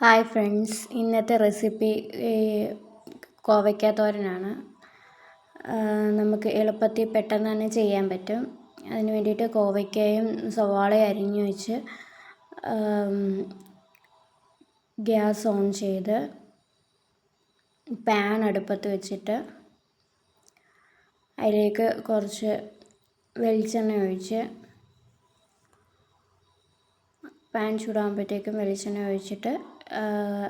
Hi friends ഇന്നത്തെ recipe കോവയ്ക്ക തോരനാണ്. നമുക്ക് എളുപ്പത്തിൽ പെട്ടെന്ന് തന്നെ ചെയ്യാൻ പറ്റും. അതിന് വേണ്ടിയിട്ട് കോവയ്ക്കയും സവാളയും അരിഞ്ഞു വെച്ച് ഗ്യാസ് ഓൺ ചെയ്ത് പാൻ അടുപ്പത്ത് വെച്ചിട്ട് അതിലേക്ക് കുറച്ച് വെളിച്ചെണ്ണ ഒഴിച്ച് പാൻ ചൂടാകുമ്പോഴത്തേക്കും വെളിച്ചെണ്ണ ഒഴിച്ചിട്ട്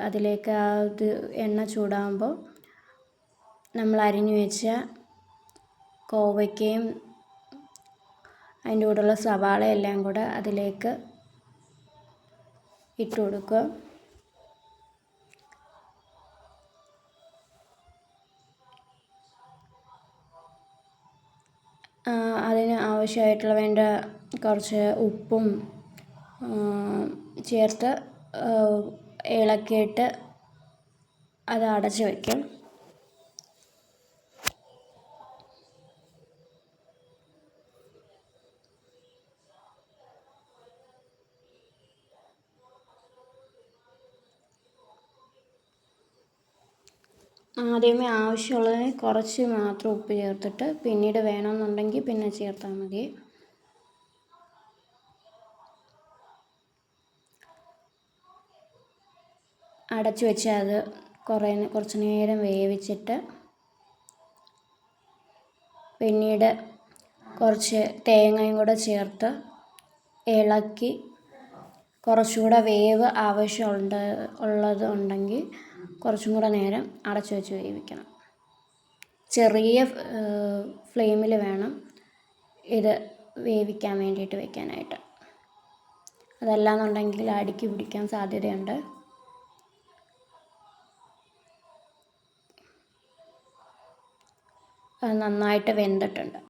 അതിലേക്ക് ആ ഇത് എണ്ണ ചൂടാകുമ്പോൾ നമ്മൾ അരിഞ്ഞു വെച്ച കോവയ്ക്കയും അതിന്റെ കൂടെയുള്ള സവാള എല്ലാം കൂടെ അതിലേക്ക് ഇട്ട് കൊടുക്കുക. അതിന് ആവശ്യമായിട്ടുള്ള വേണ്ട കുറച്ച് ഉപ്പും ചേർത്ത് ഇളക്കിയിട്ട് അത് അടച്ച് വയ്ക്കും. ആദ്യമേ ആവശ്യമുള്ളതിന് കുറച്ച് മാത്രം ഉപ്പ് ചേർത്തിട്ട് പിന്നീട് വേണമെന്നുണ്ടെങ്കിൽ പിന്നെ ചേർത്താൽ മതി. അടച്ചു വെച്ച് അത് കുറേ കുറച്ച് നേരം വേവിച്ചിട്ട് പിന്നീട് കുറച്ച് തേങ്ങയും കൂടെ ചേർത്ത് ഇളക്കി കുറച്ചുകൂടെ വേവ് ആവശ്യമുണ്ട് ഉള്ളത് ഉണ്ടെങ്കിൽ കുറച്ചും കൂടെ നേരം അടച്ചു വെച്ച് വേവിക്കണം. ചെറിയ ഫ്ലെയിമിൽ വേണം ഇത് വേവിക്കാൻ വേണ്ടിയിട്ട് വെക്കാനായിട്ട്. അതല്ലാന്നുണ്ടെങ്കിൽ അടുക്കി പിടിക്കാൻ സാധ്യതയുണ്ട്. നന്നായിട്ട് വെന്തിട്ടുണ്ട്.